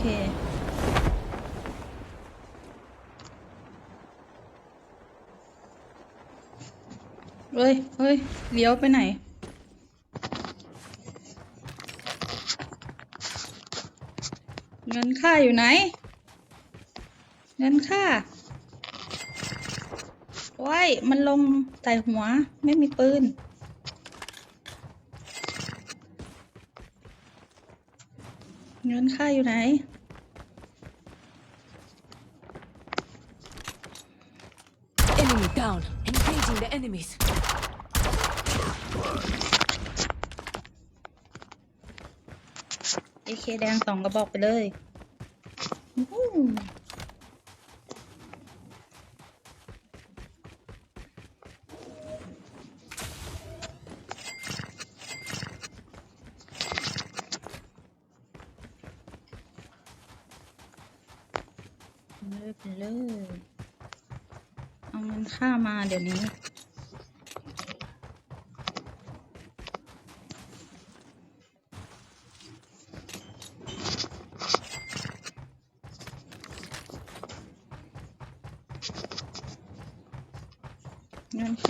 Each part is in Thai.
เค เฮ้ย เฮ้ย เลี้ยวไปไหน เงินค่าอยู่ไหน เงินค่าว้ายมันลงใส่หัว ไม่มีปืน เงินค่าอยู่ไหน Enemy down. Engaging the enemies. เอเคแดงสองกระบอกไปเลยอู้หูเลิกเลย เอาเงิน ค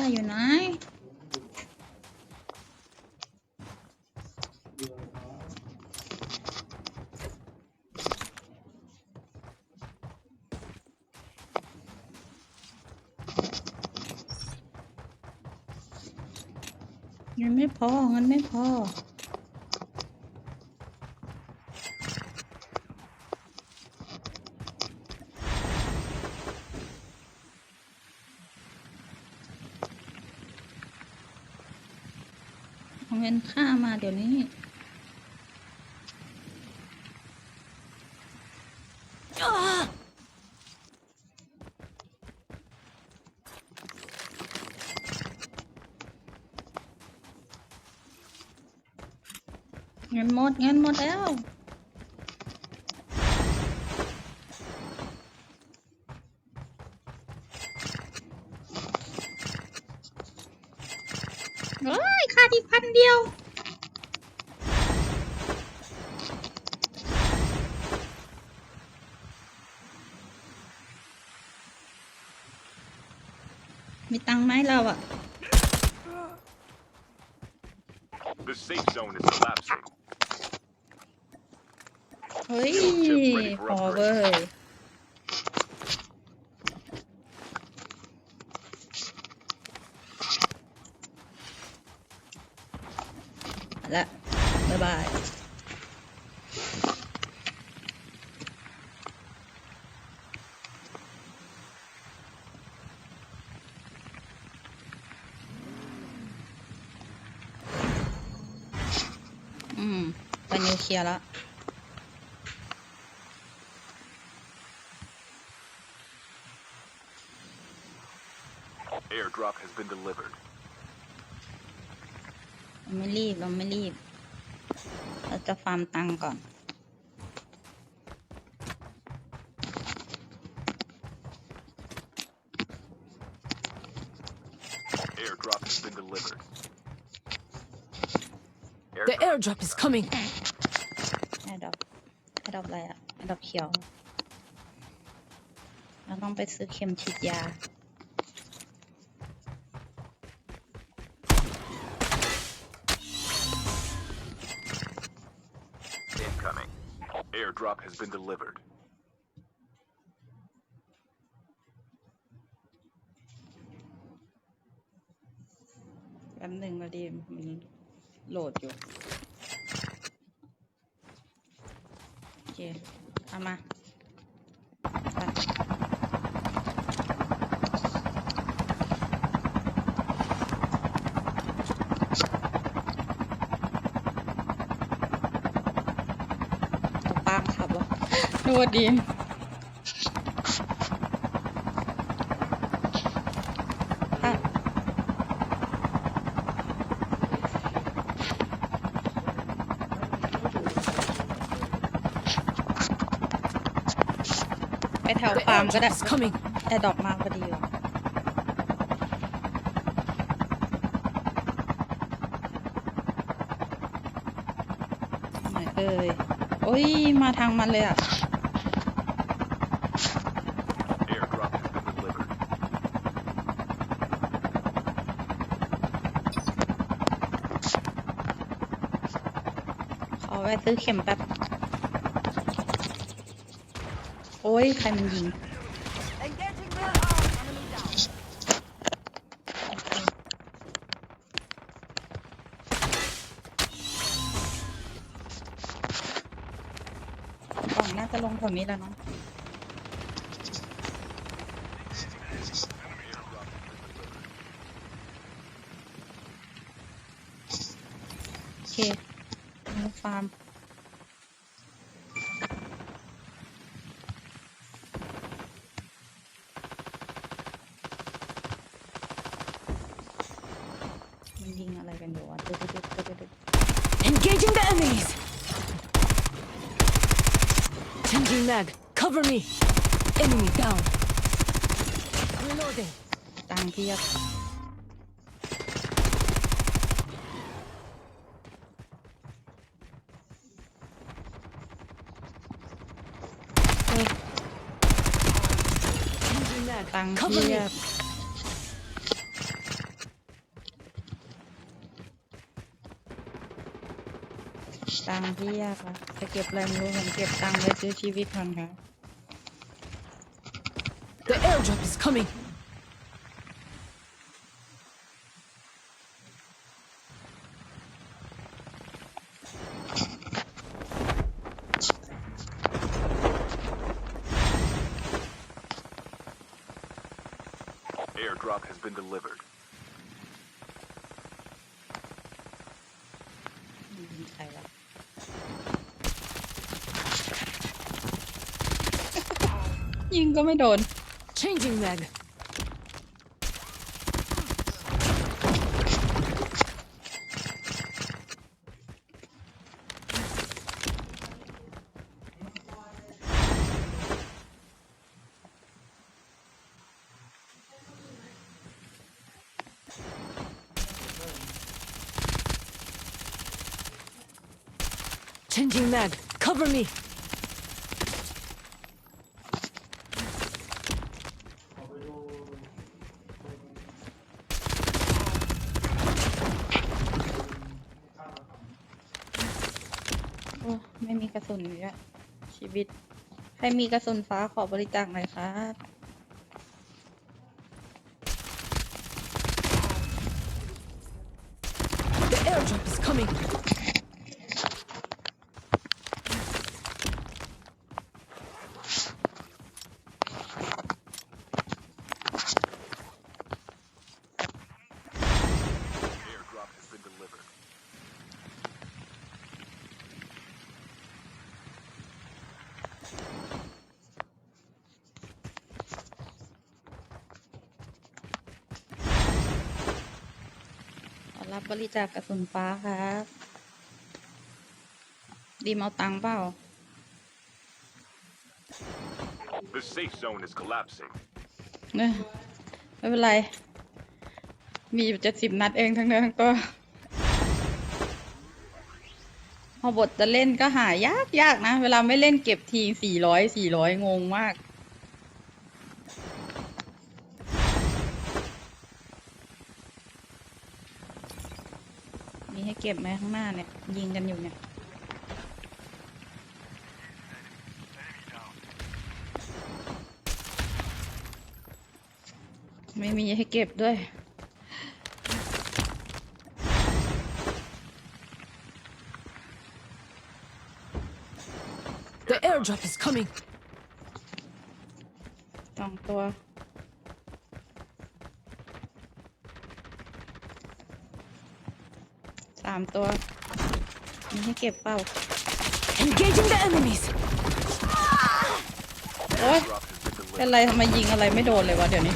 ่ามาเอเงินไม่พอเงินไม่พอเอาเงินค่ามาเดี๋ยวนี้ ดเงินหมดแล้วเฮ้ยขาดอีกพันเดียวมีตังไหมเราอะ The safe zone is collapsing. เฮ้ย พอเว้ยละบ๊ายบายอืมไปนิวเคลียร์แล้ว Airdrop has been delivered. เราไม่รีบเราไม่รีบเราจะฟาร์มตังค์ก่อน Airdrop has been delivered. The airdrop is coming. แอดดอปแอดดอปอะไรอะแอดดอปเขียว เราต้องไปซื้อเข็มฉีดยา Airdrop has been delivered. แป๊บหนึ่งก็ดีมันโหลดอยู่ โอเค เอามาไปเอาป้ามขับวะ ดูว่าดีมอะแถว The ฟาร์มก็ได้ airdrop is coming. แอร์ดรอปมาพอดีว่ะไหนเอ่ยโอ้ย มาทางมันเลยอะ Airdrop has been delivered. ขอ แวะซื้อเข็มแป๊บ โอ้ย ใครมันยิง กล่องน่าจะลงแถวนี้แล้วเนาะโอเคมาฟาร์ม มันยิงอะไรกันอยู่วะตึ๊ดตึ๊ดตึ๊ดตึ๊ดตึ๊ด Engaging the enemies. Changing mag. Cover me. Enemy down. Reloading. ตังค์เพียบเฮ้ย Changing mag. ตังค์ Cover เพีย me. ตังค์เพียบอะจะเก็บอะไรไม่รู้ผมเก็บตังค์ไว้ซื้อชีวิตก่อนค่ะ The airdrop is coming. Airdrop has been delivered. ยิงใครวะ ยิงก็ไม่โดน Changing mag. Changing mag. Cover me. โอ้ไม่มีก ระสุนเลยอะชีวิต ใครมีกระสุนฟ้าขอบริจาคหน่อยครับ The airdrop is coming. Airdrop has been delivered. ขอรั บบริจาคกระสุนฟ้าครับดีมเอาตังค์เปล่า The safe zone is collapsing. เนี่ยไม่เป็นไร มีอยู่เจ็ดสิบนัดเองทั้งเนื้อทั้งตัวพอบทจะเล่นก็หายากยากนะ เวลาไม่เล่นเก็บทีสี่ร้อยสี่ร้อยงงมาก ให้เก็บไหมข้างหน้าเนี่ย ยิงกันอยู่เนี่ยไม่มีให้เก็บด้วย The airdrop is coming. สองตัวามตัวมีให้เก็บเป้า Engaging the enemies โอ๊ยเป็นไรทำไมยิงอะไรไม่โดนเลยวะเดี๋ยวนี้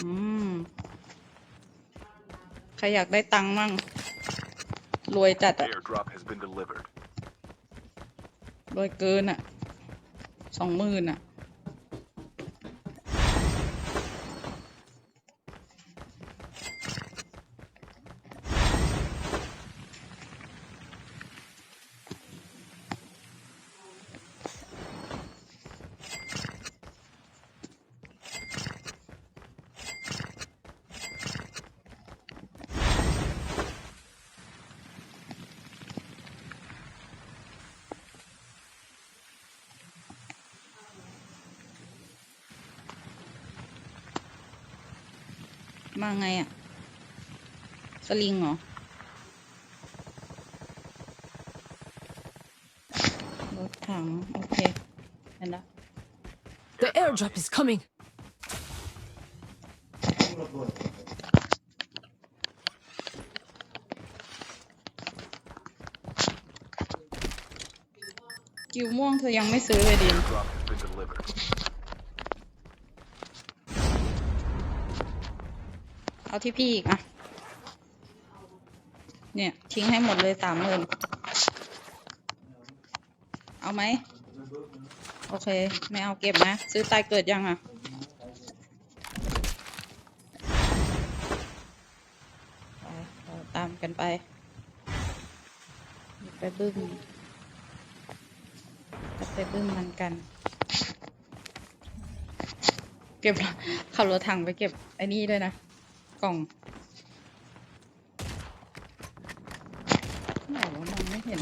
อใครอยากได้ตังค์มั่ง รวยจัดต่อ รวยเกินอะสองหมื่นอะ มาไงอะสลิงเหรอ รถถัง โอเคเห็นละ The airdrop is coming. กิวม่วงเธอยังไม่ซื้อเลยดิน Airdrop has been delivered. เอาที่พี่อีกอะเนี่ย ทิ้งให้หมดเลยสามหมื่นเอาไหม โอเค ไม่เอาเก็บนะ ซื้อตายเกิดยังอะไปาตามกันไป ไปบึ้มไปบึ้มมันกัน เก็บขับรถถังไปเก็บไอ้นี่ด้วยนะ กล่องไหนวะมองไม่เห็น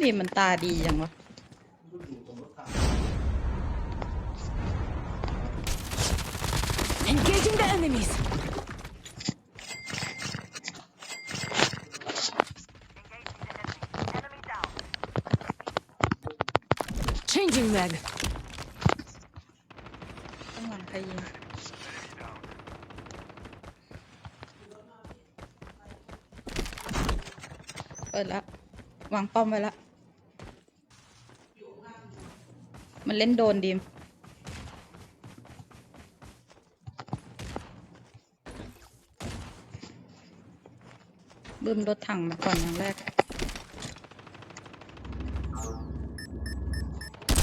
นี่มันตาดียังวะ Engaging the enemies. Enemy down. Changing mag. ข้างหลังใครยิง เปิดแล้ววางป้อมไว้แล้วมันเล่นโดนดีมบึ้มรถถังมาก่อนอย่างแรก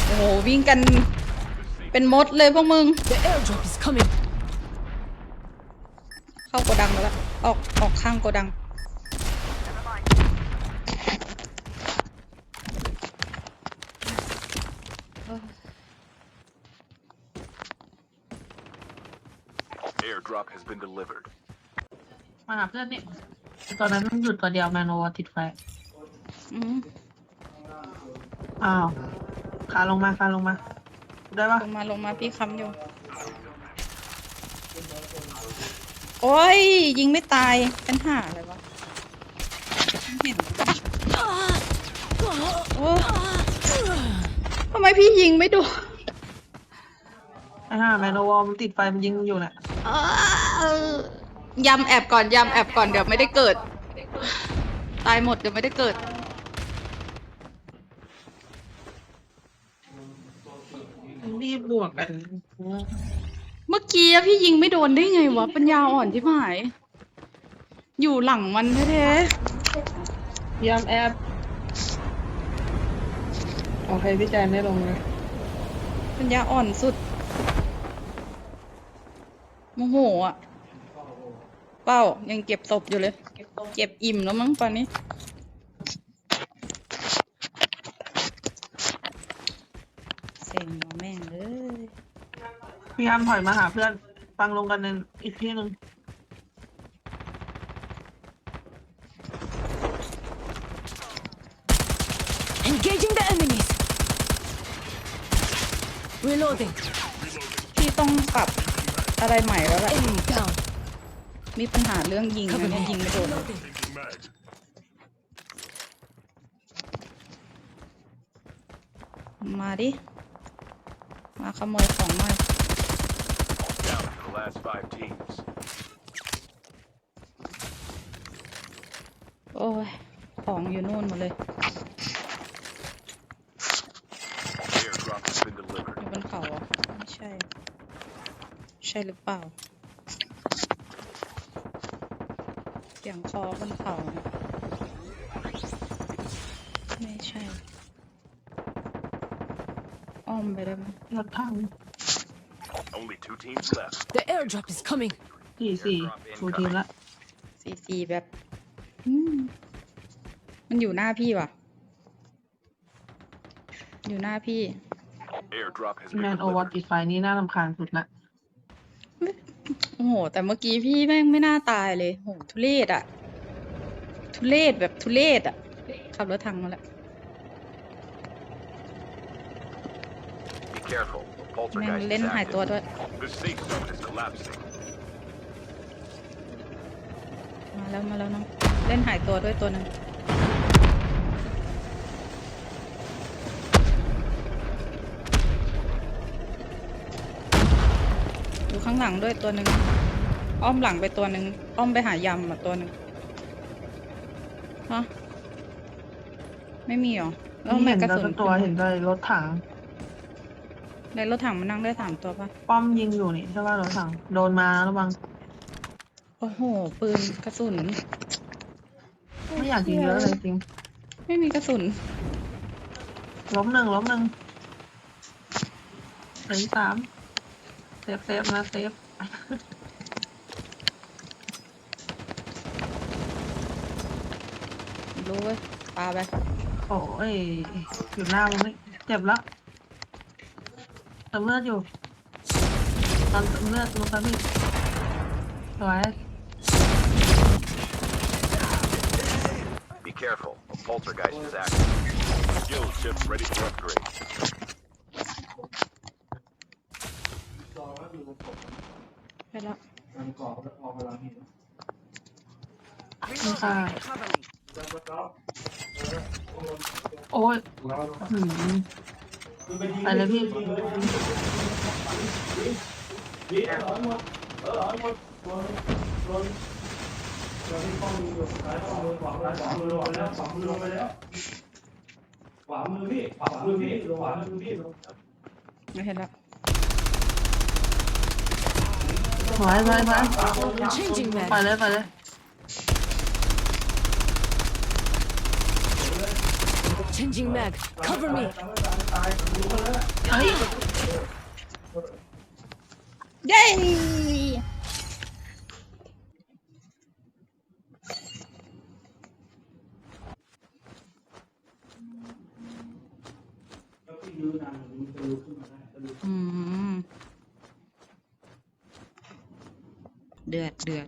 โอ้โห วิ่งกันเป็นมดเลยพวกมึง The airdrop is coming. เข้าโกดังแล้วออกออกข้างโกดัง Never mind. เอ้ย Airdrop has been delivered. มาหาเพื่อนนี่ตอนนั้นมันหยุดตัวเดียวแมนโนติดไฟ อืมอ้าวขาลงมาขาลงมา ได้ปะลงมาลงมาพี่ค้ำอยู่ โอ้ย ยิงไม่ตายเป็นห่าอะไรวะไม่เห็นโอ้ทำไมพี่ยิงไม่โดนไอ้ห่าแมนโนวอลมันติดไฟมันยิงอยู่น่ะ ยำแอบก่อนยำแอบก่อนเดี๋ยวไม่ได้เกิด ตายหมดเดี๋ยวไม่ได้เกิด รีบบวกกันเมื่อกี้อะพี่ยิงไม่โดนได้ไงวะปัญญาอ่อนที่หาย อยู่หลังมันแท้ยามแอบโอเคพี่แจนได้ลงเลยๆปัญญาอ่อนสุด โมโหอะ เป้ายังเก็บศพอยู่เลย เก็บอิ่มแล้วมั้งตอนนี้ เซ็งว่ะแม่งเลยพี่ยามถอยมาหาเพื่อน ฟังลงกันในอีกที่หนึ่ง Engaging the enemies. Reloading. พี่ต้องปรับ อะไรใหม่แล้วแหละ Enemy down. มีปัญหาเรื่องยิงนะ Cover เนี่ย me. ยิงไม่โดน Reloading. มาดิ มาขโมยของหน่อย Down to the last five teams. โอ้ย ของอยู่นู่นหมดเลย ช่หรือเปล่าเสียงคอบนเขาไม่ใช่ อ้อมไปได้ไหมรถพัง Only The airdrop is coming. สี่สี่ฟูทีละสี่สี่แบบมันอยู่หน้าพี่วะอยู่หน้าพี่ Airdrop has been งานโอวอ delivered. ติไฟนี่น่าลำคาญสุดละ โอ้โห แต่เมื่อกี้พี่แม่งไม่น่าตายเลยโหทุเรศอะทุเรศแบบทุเรศอะขับรถทางมาแล้ว Be careful. The แม่ง poltergeist เล่น is หายตัว active. ด้วย The safe zone is collapsing. มาแล้วมาแล้วน้องเล่นหายตัวด้วยตัวหนึ่ง ข้างหลังด้วยตัวหนึ่งอ้อมหลังไปตัวหนึ่งอ้อมไปหายำอะตัวหนึ่งฮะไม่มีเหรอแล้วนี่แม็เห็กนกระแต่สุนตัวเห็นแต่รถถังในรถถังมันนั่งได้สามตัวปะป้อมยิงอยู่นี่ใช่ป่ะรถถังโดนมาระวังโอ้โห ปืนกระสุน ไม่อยากยิงเยอะเลยจริง ไม่มีกระสุน ล้มหนึ่งล้มหนึ่งเหลืออีกสาม เซฟเซฟนะเซฟรู้เว้ยปาไปโอ้ยอยู่หน้ามึงนี่เจ็บแล้วเติมเลือดอยู่ตอนเติมเลือดลงไปพี่สวย Be careful. The poltergeist is active. Skill chip ready for upgrade. ไปแล้ว นี่ค่ะโอ้ยหืมไปเลยพี่ขวามือพี่ขวามือพี่ขวามือพี่ไม่เห็นแล้วสวยสวยสวย Changing ไป mag. เลยไปเลย Changing mag. Cover me. เฮ้ย เย้ แล้วพี่ยืนนานมันจะลุกขึ้นมาได้ จะลุกอืมเดือดเดือด